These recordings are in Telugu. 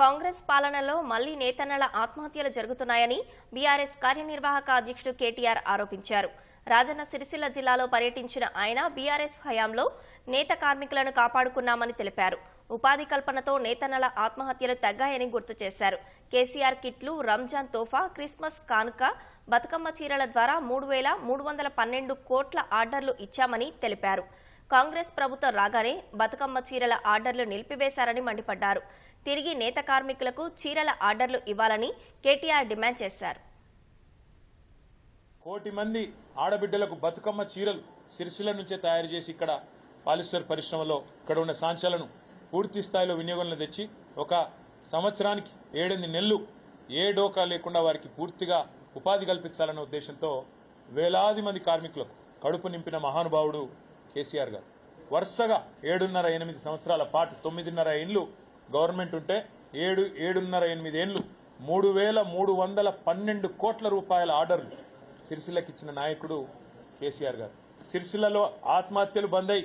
కాంగ్రెస్ పాలనలో మళ్ళీ నేతన్నల ఆత్మహత్యలు జరుగుతున్నాయని బీఆర్ఎస్ కార్యనిర్వాహక అధ్యక్షుడు కేటీఆర్ ఆరోపించారు. రాజన్న సిరిసిల్ల జిల్లాలో పర్యటించిన ఆయన బీఆర్ఎస్ హయాంలో నేత కార్మికులను కాపాడుకున్నామని తెలిపారు. ఉపాధి కల్పనతో నేతన్నల ఆత్మహత్యలు తగ్గాయని గుర్తు చేశారు. కేసీఆర్ కిట్లు రంజాన్ తోఫా క్రిస్మస్ కానుక బతుకమ్మ చీరల ద్వారా మూడు వేల మూడు వందల పన్నెండు కోట్ల ఆర్డర్లు ఇచ్చామని తెలిపారు. కాంగ్రెస్ ప్రభుత్వం రాగానే బతుకమ్మ చీరల ఆర్డర్లు నిలిపివేశారని మండిపడ్డారు. తిరిగి నేత కార్మికులకు చీరల ఆర్డర్లు ఇవ్వాలని కేటీఆర్ డిమాండ్ చేశారు. కోటి మంది ఆడబిడ్డలకు బతుకమ్మ చీరలు సిరిసిల నుంచే తయారు చేసి ఇక్కడ పాలిస్టర్ పరిశ్రమలో ఇక్కడ ఉన్న సాంచాలను పూర్తి స్థాయిలో వినియోగంలో తెచ్చి ఒక సంవత్సరానికి ఏడెనిమిది నెలలు ఏ డోకా లేకుండా వారికి పూర్తిగా ఉపాధి కల్పించాలనే ఉద్దేశంతో వేలాది మంది కార్మికులకు కడుపు నింపిన మహానుభావుడు కేసీఆర్ గారు. వరుసగా ఏడున్నర ఎనిమిది సంవత్సరాల పాటు తొమ్మిదిన్నర ఇండ్లు గవర్నమెంట్ ఉంటే ఏడు ఏడున్నర ఎనిమిది ఏండ్లు మూడు వేల మూడు వందల పన్నెండు కోట్ల రూపాయల ఆర్డర్లు సిరిసిల్లకి ఇచ్చిన నాయకుడు కేసీఆర్ గారు. సిరిసిల్లలో ఆత్మహత్యలు బంద్ అయి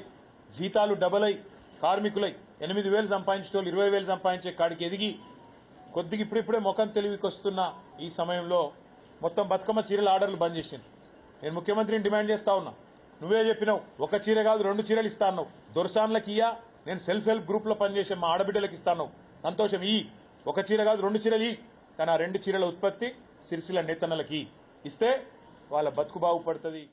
జీతాలు డబల్ అయి కార్మికులై ఎనిమిది వేలు సంపాదించే వాళ్ళు ఇరవై వేలు సంపాదించే కాడికి ఎదిగి కొద్దిగా ఇప్పుడిప్పుడే ముఖం తెలివికొస్తున్న ఈ సమయంలో మొత్తం బతుకమ్మ చీరల ఆర్డర్లు బంద్ చేసింది నేను ముఖ్యమంత్రిని డిమాండ్ చేస్తా ఉన్నా. నువ్వే చెప్పినావు ఒక చీర కాదు రెండు చీరలు ఇస్తాను. దొరసాన్లకి ఇయ్యా నేను సెల్ఫ్ హెల్ప్ గ్రూప్లో పనిచేసే మా ఆడబిడ్డలకు ఇస్తాను. సంతోషం ఈ. ఒక చీర కాదు రెండు చీరలు ఈ. కానీ ఆ రెండు చీరల ఉత్పత్తి సిరిసిల నేతన్నలకి. ఇస్తే వాళ్ళ బతుకు బాగుపడుతుంది.